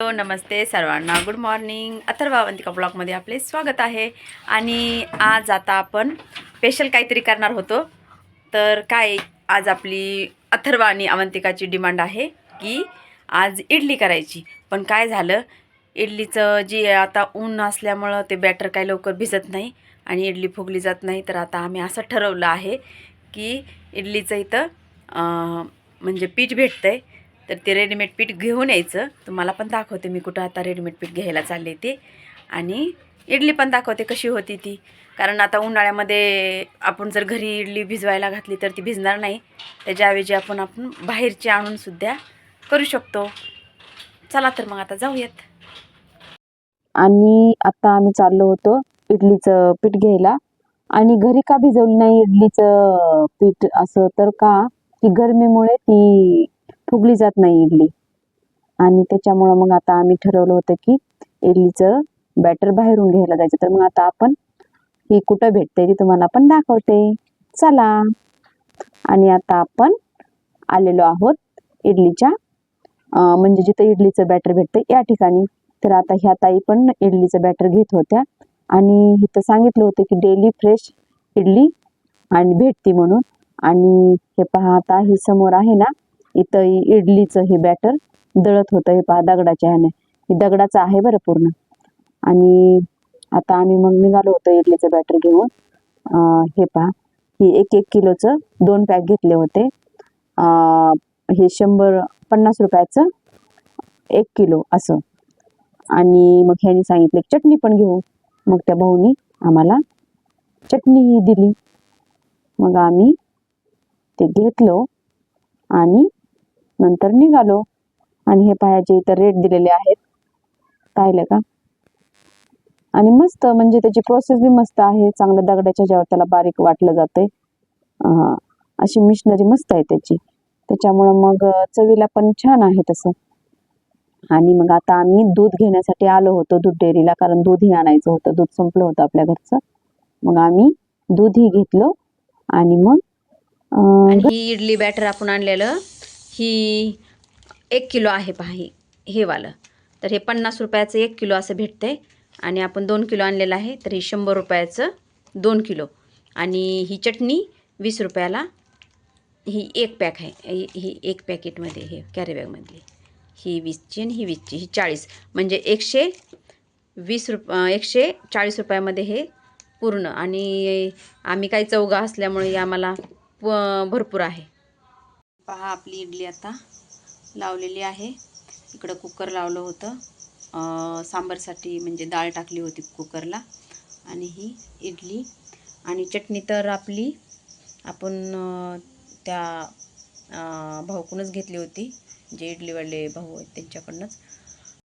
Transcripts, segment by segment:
Hello नमस्ते सर्वांना. Good morning Atharva Avantika ब्लॉगमध्ये आपले स्वागत आहे. आणि आज आता आपण स्पेशल काहीतरी करणार होतो. तर काय आज आपली अथर्वा आणि अवंतिकाची डिमांड आहे की आज इडली करायची. पण काय झालं इडलीचं जी आता ऊन असल्यामुळं ते बॅटर काय लवकर भिजत नाही आणि इडली फुगली जात नाही. तर आता आम्ही असं ठरवलं आहे की इडलीचं इथं म्हणजे पीठ भेटतं आहे तर ते रेडीमेड पीठ घेऊन यायचं. तुम्हाला पण दाखवते मी कुठं आता रेडीमेड पीठ घ्यायला चालले ते. आणि इडली पण दाखवते कशी होती ती. कारण आता उन्हाळ्यामध्ये आपण जर घरी इडली भिजवायला घातली तर ती भिजणार नाही. त्याच्याऐवजी आपण आपण बाहेरची आणूनसुद्धा करू शकतो. चला तर मग आता जाऊयात. आणि आता आम्ही चाललो होतो इडलीचं पीठ घ्यायला. आणि घरी का भिजवली नाही इडलीचं पीठ असं तर का? की गरमीमुळे ती फुगली जात नाही इडली. आणि त्याच्यामुळं मग आता आम्ही ठरवलं होतं की इडलीचं बॅटर बाहेरून घ्यायला जायचं. तर मग आता आपण ही कुठं भेटते ती तुम्हाला पण दाखवते. चला. आणि आता आपण आलेलो आहोत इडलीच्या म्हणजे जिथं इडलीचं बॅटर भेटतं या ठिकाणी. तर आता ह्या ताई पण इडलीचं बॅटर घेत होत्या. आणि इथं सांगितलं होतं की डेली फ्रेश इडली आणि भेटती म्हणून. आणि हे पहा आता ही समोर आहे ना इथं इडलीचं हे बॅटर दळत होतं हे पहा दगडाच्या ह्याने. हे दगडाचं आहे बरं पूर्ण. आणि आता आम्ही मग निघालो होतो इडलीचं बॅटर घेऊन. हे पहा. हे एक एक किलोचं दोन पॅक घेतले होते. हे शंभर पन्नास रुपयाचं एक किलो असं. आणि मग ह्यानी सांगितलं एक चटणी पण घेऊ. मग त्या भाऊनी आम्हाला चटणी दिली. मग आम्ही ते घेतलो आणि नंतर निघालो. आणि हे पायाचे इतर रेट दिलेले आहेत. पाहिलं का? आणि मस्त म्हणजे त्याची प्रोसेस बी मस्त आहे. चांगल्या दगडाच्या ज्यावर त्याला बारीक वाटलं जाते अशी मिशनरी मस्त आहे त्याची. त्याच्यामुळं मग चवीला पण छान आहे तसं. आणि मग आता आम्ही दूध घेण्यासाठी आलो होतो दूध डेअरीला कारण दूधही आणायचं होतं. दूध संपलं होतं आपल्या घरचं. मग आम्ही दूधही घेतलं. आणि मग ही इडली बॅटर आपण आणलेलं. ही एक किलो आहे पहा ही हे वालं. तर हे पन्नास रुपयाचं एक किलो असं भेटतंय. आणि आपण दोन किलो आणलेलं आहे तर हे शंभर रुपयाचं दोन किलो. आणि ही चटणी वीस रुपयाला ही एक पॅक आहे. ही ही एक पॅकेटमध्ये हे कॅरीबॅगमधली ही वीसची आणि ही वीसची ही चाळीस. म्हणजे एकशे वीस रुप एकशे चाळीस रुपयामध्ये हे पूर्ण. आणि आम्ही काही चौगा असल्यामुळे आम्हाला प- भरपूर आहे. पहा आपली इडली आता लावलेली आहे. इकडं कुकर लावलं होतं. सांबारसाठी म्हणजे डाळ टाकली होती कुकरला आणि ही इडली. आणि चटणी तर आपली आपण त्या भाऊकूनच भाऊकडूनच घेतली होती. जे इडलीवाले भाऊ आहेत त्यांच्याकडनंच.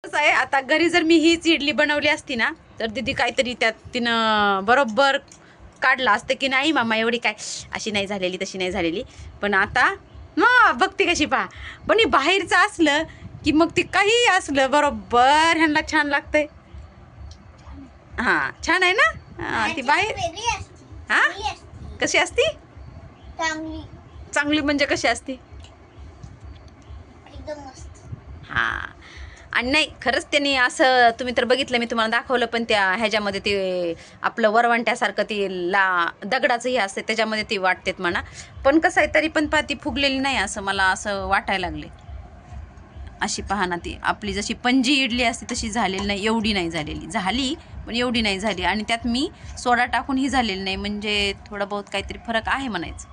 कसं आहे आता घरी जर मी हीच इडली बनवली असती ना तर दिदी काहीतरी त्यात तिनं बरोबर काढलं असतं की नाही मामा एवढी काय अशी नाही झालेली तशी नाही झालेली. पण आता मग बघते कशी पहा. पण हे बाहेरचं असलं की मग ती काही असलं बरोबर ह्यांना छान लागतंय. हां छान आहे ना? हां, ती बाहेर हां? कशी असती? चांगली. चांगली म्हणजे कशी असती? हां. आणि नाही खरंच त्यांनी असं तुम्ही तर बघितलं मी तुम्हाला दाखवलं पण त्या ह्याच्यामध्ये ते आपलं वरवंट्यासारखं ते ला दगडाचं हे असते त्याच्यामध्ये ते वाटतेत म्हणा. पण कसं आहे तरी पण पहा ती फुगलेली नाही असं मला असं वाटायला लागले. अशी पहा ना ती आपली जशी पंजी इडली असते तशी झालेली नाही एवढी नाही झालेली. झाली पण एवढी नाही झाली. आणि त्यात मी सोडा टाकून ही झालेली नाही म्हणजे थोडं बहुत काहीतरी फरक आहे म्हणायचं.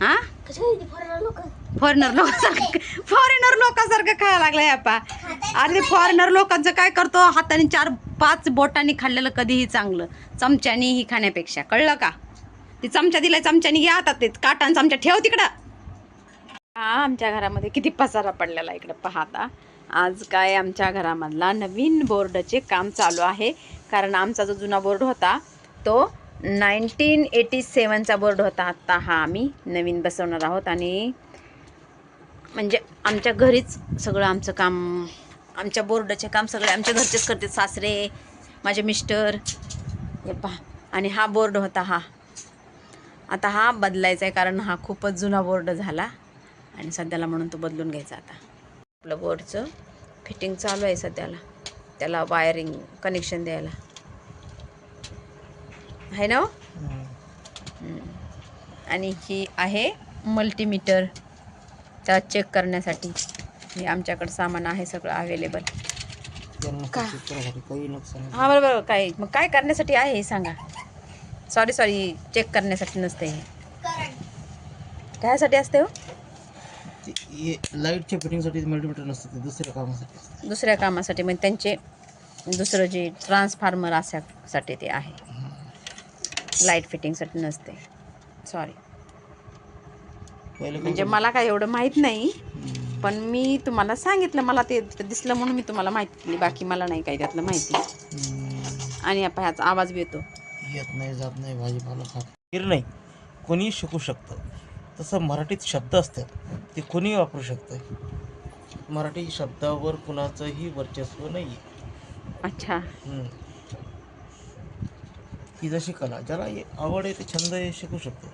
हां लोक फॉरेनर लोकांसारखं फॉरेनर लोकांसारखं खायला लागलाय आपा अरे फॉरेनर लोकांचं काय करतो? हाताने चार पाच बोटांनी खाल्लेलं कधीही चांगलं. चमच्यानीही खाण्यापेक्षा. कळलं का? ती चमचा दिलाय चमच्यानी घ्या आता ते काटा चमचा ठेव तिकडं. हा आमच्या घरामध्ये किती पसारा पडलेला इकडं पाहता आज काय आमच्या घरामधला नवीन बोर्डचे काम चालू आहे. कारण आमचा जो जुना बोर्ड होता तो नाईन्टीन एटी सेवनचा बोर्ड होता. आत्ता हा आम्ही नवीन बसवणार आहोत आणि म्हणजे आमच्या घरीच सगळं आमचं काम आमच्या बोर्डाचे काम सगळे आमच्या घरचेच करते सासरे माझे मिस्टर. हे पहा. आणि हा बोर्ड होता हा. आता हा बदलायचा आहे कारण हा खूपच जुना बोर्ड झाला आणि सध्याला म्हणून तो बदलून घ्यायचा आता. आपलं बोर्डचं फिटिंग चालू आहे सध्याला. त्याला वायरिंग कनेक्शन द्यायला. आहे ना हो? आणि ही आहे मल्टीमीटर त्याला चेक करण्यासाठी. हे आमच्याकडं सामान आहे सगळं अवेलेबल हाँ बरं बरं काय? मग काय करण्यासाठी आहे हे सांगा. सॉरी सॉरी चेक करण्यासाठी नसते हे. करंट कायसाठी असते हो? लाईटच्या फिटिंगसाठी मल्टीमीटर नसतं ते दुसऱ्या कामासाठी दुसऱ्या कामासाठी. म्हणजे त्यांचे दुसरं जे ट्रान्सफार्मर अशासाठी ते आहे. लाईट फिटिंगसाठी नसते. सॉरी म्हणजे मला काय एवढं माहीत नाही पण मी तुम्हाला सांगितलं मला ते दिसलं म्हणून मी तुम्हाला माहिती दिली. बाकी मला नाही काही त्यातलं माहिती. आणि आपण ह्याचा आवाज बी येतो. येत नाही जात नाही भाजीपाला खात नाही. कोणी शिकू शकतं. तसं मराठीत शब्द असतात ते कोणी वापरू शकतं. मराठी शब्दावर कुणाचंही वर्चस्व नाही अच्छा. ही जशी कला ज्याला आवड आहे ते छंद आहे शिकू शकतो.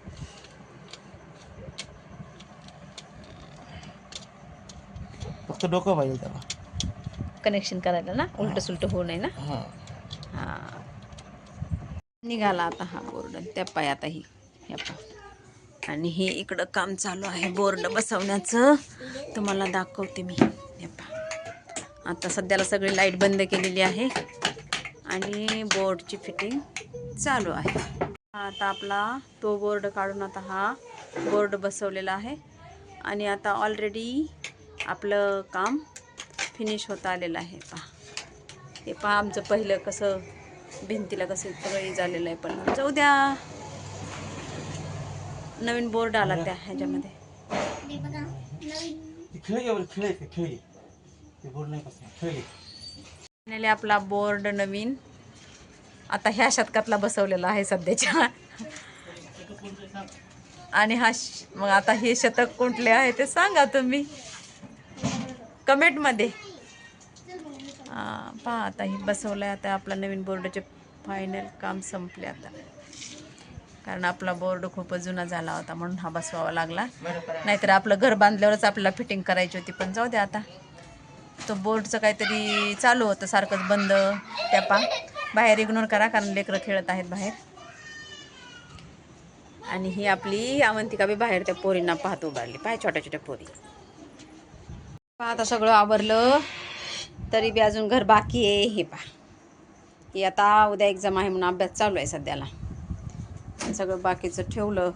फक्त डोकं पाहिजे त्याला. कनेक्शन करायला ना? उलट सुलट होऊ नये ना? हां. हा. निघाला आता हा बोर्ड त्या पाय आता ही. ह्या पाय आणि हे इकडं काम चालू आहे बोर्ड बसवण्याचं. तुम्हाला दाखवते मी. हे आता सध्याला सगळी लाइट बंद केलेली आहे. आणि बोर्डची फिटिंग चालू आहे. आता आपला तो बोर्ड काढून आता हा बोर्ड बसवलेला आहे. आणि आता ऑलरेडी आपलं काम फिनिश होत आलेलं आहे. पहा. हे पहा आमचं पहिलं कसं भिंतीला कसं सगळं झालेलं आहे पण जाऊ द्या. नवीन बोर्ड आला त्या ह्याच्यामध्ये. फायनली आपला बोर्ड नवीन. आता ह्या शतकातला बसवलेला आहे सध्याच्या. आणि हा मग आता हे शतक कोणते आहे ते सांगा तुम्ही. कमेंटमध्ये. हां पहा आता हे बसवलं आहे आता आपला नवीन बोर्डाचे फायनल काम संपले आता. कारण आपला बोर्ड खूपच जुना झाला होता म्हणून हा बसवावा लागला. नाहीतर आपलं घर बांधल्यावरच आपल्याला फिटिंग करायची होती पण जाऊ द्या आता. तो बोर्डचं काहीतरी चालू होतं सारखंच बंद. त्या पा बाहेर इग्नोर करा कारण लेकरं खेळत आहेत बाहेर. आणि ही आपली अवंतिका बी बाहेर त्या पोरींना पाहत उभारली पाय छोट्या छोट्या पोरी. आता सगळं आवरलं. तरी बी अजून घर बाकी आहे हे पा ही आता उद्या एक्झाम आहे म्हणून अभ्यास चालू आहे सध्याला. सगळं बाकीचं ठेवलं.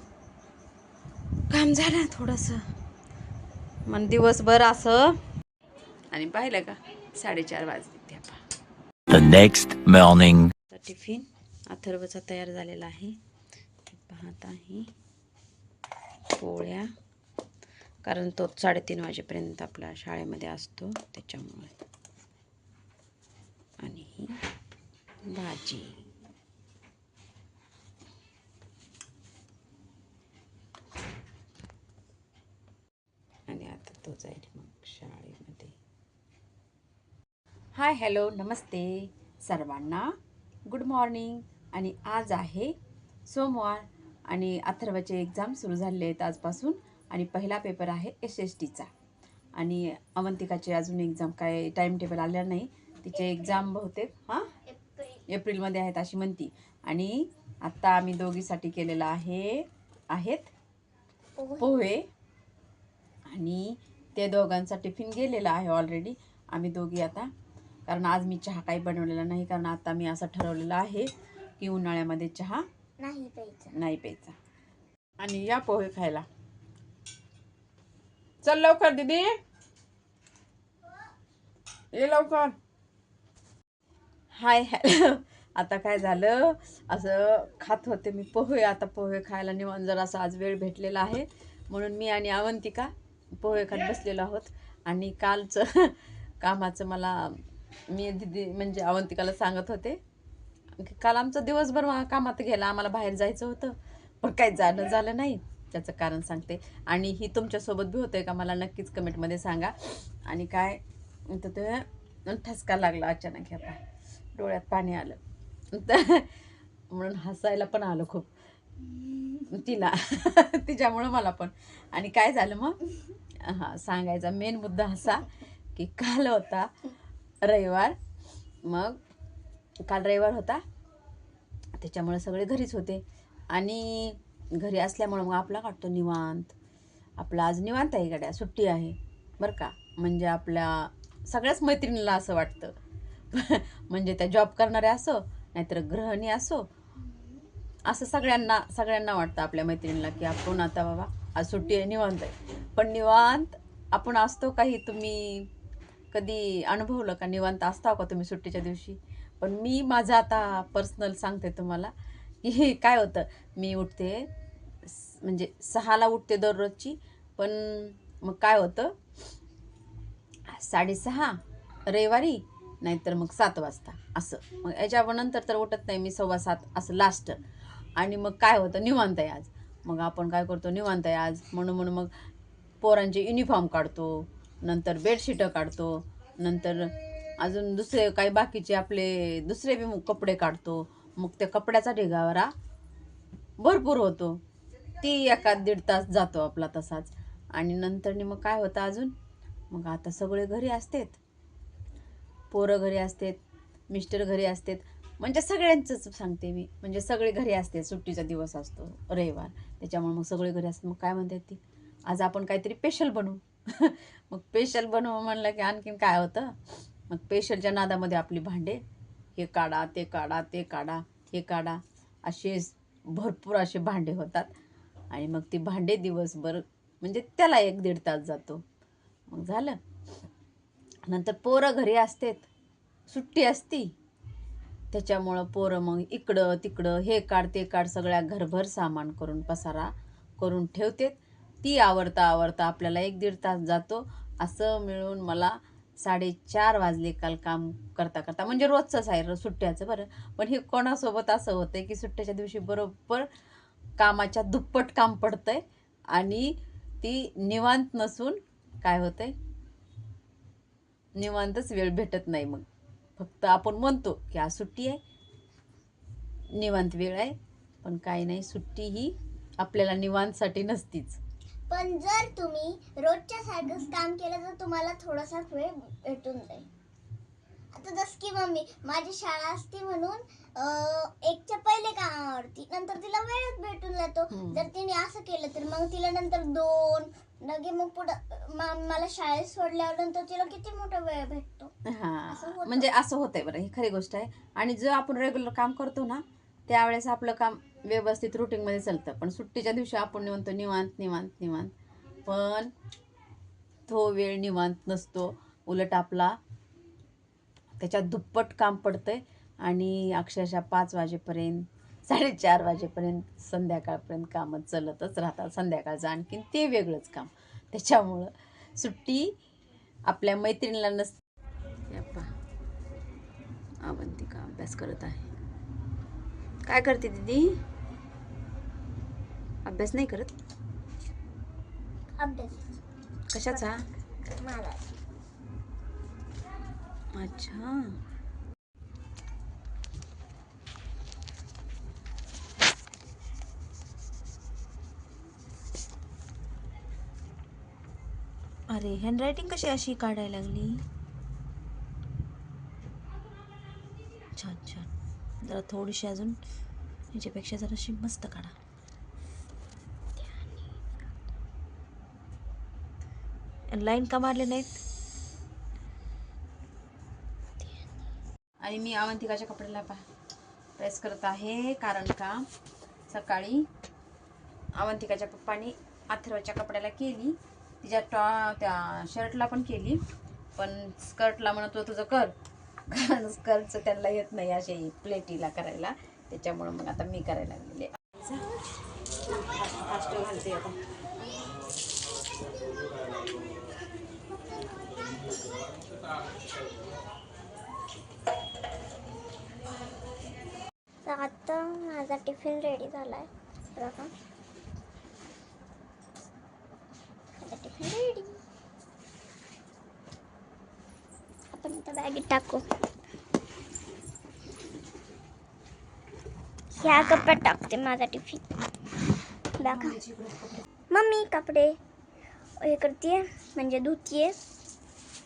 काम झालं थोडंसं. मग दिवसभर असं. आणि पाहिलं का? साडेचार वाजले पहा. The next morning. टिफिन अथर्वचा तयार झालेला आहे. पाहत आहे. पोळ्या. कारण तो साडेतीन वाजेपर्यंत आपल्या शाळेमध्ये असतो त्याच्यामुळे. आणि ही भाजी. आणि आता तो जाईल मग शाळेमध्ये. हाय हॅलो नमस्ते सर्वांना. Good morning. आणि आज आहे सोमवार आणि अथर्वचे एक्झाम सुरू झाले आहेत आजपासून. आणि पहिला पेपर आहे एस एस टीचा आणि अवंतिकाचे अजून एक्झाम काय टाईम टेबल आलेलं नाही. तिचे एक्झाम बहुतेक हां? एप्रिल एप्रिलमध्ये आहेत अशी म्हणती. आणि आत्ता आम्ही दोघीसाठी केलेलं आहे आहेत पोहे. पोहे. आणि ते दोघांचा टिफिन गेलेला आहे ऑलरेडी आम्ही दोघी आता कारण आज मी चहा काही बनवलेला नाही कारण आता मी असं ठरवलेलं आहे की उन्हाळ्यामध्ये चहा नाही प्यायचं. नाही प्यायचा. आणि या पोहे खायला चल लवकर दीदी. ये लवकर. हाय हॅलो आता काय झालं? असं खात होते मी पोहे. आता पोहे खायला निवांत जरा असा आज वेळ भेटलेला आहे. म्हणून मी आणि अवंतिका पोहे खात बसलेलो आहोत. आणि कालचं कामाचं मला मी दिदी म्हणजे अवंतिकाला सांगत होते काल आमचं दिवसभर मा- कामात गेला. आम्हाला बाहेर जायचं होतं. पण काही जाणं झालं नाही. त्याचं कारण सांगते. आणि ही तुमच्यासोबत बी होतंय का मला नक्कीच कमेंटमध्ये सांगा. आणि काय तर ते ठसका लागला अचानक ह्या पाय डोळ्यात पाणी आलं. तर म्हणून हसायला पण आलं खूप. तिला तिच्यामुळं मला पण. आणि काय झालं मग? हां सांगायचा मेन मुद्दा असा की काल होता रविवार. मग काल रविवार होता. त्याच्यामुळे सगळे घरीच होते. आणि घरी असल्यामुळं मग आपला काढतो निवांत. आपला आज निवांत आहे गाड्या सुट्टी आहे. बरं का? म्हणजे आपल्या सगळ्याच मैत्रिणीला असं वाटतं. म्हणजे त्या जॉब करणाऱ्या असो नाहीतर ग्रहणी असो असं सगळ्यांना सगळ्यांना वाटतं आपल्या मैत्रिणीला की आपण आता बाबा आज सुट्टी आहे निवांत आहे. पण निवांत आपण असतो काही तुम्ही कधी अनुभवलं का? निवांत असता का तुम्ही सुट्टीच्या दिवशी? पण मी माझं आता पर्सनल सांगते तुम्हाला. की हे काय होतं? मी उठते म्हणजे सहाला उठते दररोजची. पण मग काय होतं? साडेसहा रविवारी नाहीतर मग सात वाजता. असं. मग याच्या नंतर तर उठत नाही मी सव्वा सात असं लास्ट आणि मग काय होतं? निवांत आहे आज. मग आपण काय करतो? निवांत आहे आज. म्हणून म्हणून मग पोरांचे युनिफॉर्म काढतो. नंतर बेडशीटं काढतो. नंतर अजून दुसरे काही बाकीचे आपले दुसरे बी कपडे काढतो. मग त्या कपड्याचा ढिगावरा भरपूर होतो. ती एका दीड तास जातो आपला तसाच. आणि नंतरनी मग काय होतं अजून? मग आता सगळे घरी असतात. पोरं घरी असतात मिस्टर घरी असतात. म्हणजे सगळ्यांचंच सांगते मी. म्हणजे सगळे घरी असते सुट्टीचा दिवस असतो रविवार. त्याच्यामुळे मग सगळे घरी असतात. मग काय म्हणतात ती? आज आपण काहीतरी स्पेशल बनवू. मग स्पेशल बनवू म्हणलं की आणखीन काय होतं? मग स्पेशलच्या नादामध्ये आपली भांडे. हे काढा ते काढा ते काढा हे काढा. असे भरपूर असे भांडे होतात. आणि मग ती भांडे दिवसभर म्हणजे त्याला एक दीड तास जातो. मग झालं. नंतर पोरं घरी असतात. सुट्टी असती. त्याच्यामुळं पोरं मग इकडं तिकडं हे काढ ते काढ सगळ्या घरभर सामान करून पसारा करून ठेवतेत. ती आवरता आवरता आपल्याला एक दीड तास जातो. असं मिळून मला साडेचार वाजले काल काम करता करता. म्हणजे रोजचंच आहे सुट्ट्याचं बरं. पण हे कोणासोबत असं होतंय की सुट्ट्याच्या दिवशी बरोबर कामाच्या दुप्पट काम पडतंय आणि ती निवांत नसून काय होतंय? निवांतच वेळ भेटत नाही मग. फक्त आपण म्हणतो की आज सुट्टी आहे. निवांत वेळ आहे. पण काही नाही सुट्टी ही आपल्याला निवांतसाठी नसतीच. पण जर तुम्ही रोजच्या सारखंच काम केलं तर तुम्हाला थोडासा वेळ भेटून जाईल आता जस की मम्मी माझी शाळा असती म्हणून एकच्या पहिले कामावरती नंतर तिला वेळच भेटून जातो. जर तिने असं केलं तर मग तिला नंतर दोन लगे मग पुढं मला शाळेत सोडल्यावर नंतर तिला किती मोठा वेळ भेटतो हां होतं. म्हणजे असं होतंय बरं ही खरी गोष्ट आहे आणि जो आपण रेग्युलर काम करतो ना त्यावेळेस आपलं काम व्यवस्थित रुटीनमध्ये चालतं. पण सुट्टीच्या दिवशी आपण म्हणतो निवांत निवांत निवांत. पण तो वेळ निवांत नसतो. उलट आपला त्याच्यात दुप्पट काम पडतं आहे आणि अक्षरशः पाच वाजेपर्यंत साडेचार वाजेपर्यंत संध्याकाळपर्यंत कामं चालतच राहतात. संध्याकाळचं आणखीन ते वेगळंच काम. त्याच्यामुळं सुट्टी आपल्या मैत्रिणीला नसते. अवंतिका अभ्यास करत आहे? काय करते दीदी? अभ्यास नाही करत? अभ्यास. कशाचा? अच्छा. अरे हँडरायटिंग कशी अशी काढायला लागली छान छान जरा थोडीशी अजून ह्याच्यापेक्षा जराशी मस्त काढा. लाईन का मारले नाहीत? आणि मी अवंतिकाच्या कपड्याला पा प्रेस करत आहे कारण का सकाळी अवंतिकाच्या पप्पानी अथर्वच्या कपड्याला केली. तिच्या टॉ त्या शर्टला पण केली. पण स्कर्टला म्हणत होतं तुझं कर. कारण खर्च त्यांना येत नाही असे प्लेटीला करायला. त्याच्यामुळं मग आता मी करायला लागलेले फास्ट घालते आता आता माझा टिफिन रेडी झाला आहे टिफिन रेडी त्या बॅगेत टाकू. ह्या कप्प्यात टाकते माझा टिफिन बघा. मम्मी कपडे. हे करते म्हणजे धुतीये.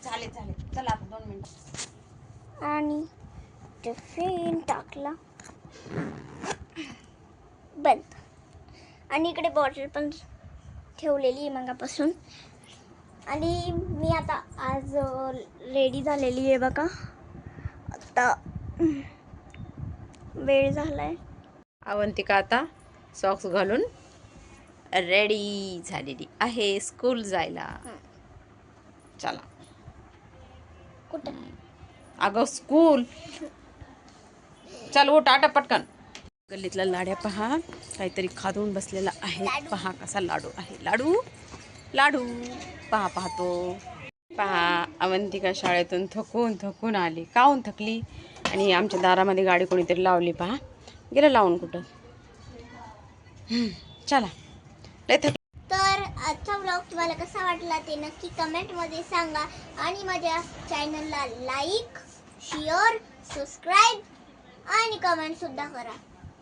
चालेल चालेल. चला आता दोन मिनिट. आणि टिफिन टाकला. बंद. आणि इकडे बॉटल पण ठेवलेली आहे मगापासून. आणि मी आता आज रेडी झालेली आहे बघा. आता वेळ झालाय. अवंतिका आता सॉक्स घालून रेडी झालेली आहे स्कूल जायला. चला. कुठं? अगं स्कूल चल उठ आटा पटकन. गल्लीतला लाड्या पहा. काहीतरी खादून बसलेला आहे. पहा कसा लाडू आहे. लाडू. लाडू. पहा पाहतो. पहा अवंतिका शाळेतून थकून थकून आली. काहून थकली? आणि आमच्या दारामध्ये गाडी कोणीतरी लावली पहा. गेलं लावून कुठं? चला. लय थक तर आजचा ब्लॉग तुम्हाला कसा वाटला ते नक्की कमेंटमध्ये सांगा. आणि माझ्या चॅनलला लाईक शेअर सबस्क्राईब आणि कमेंटसुद्धा करा.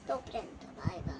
तोपर्यंत बाय बाय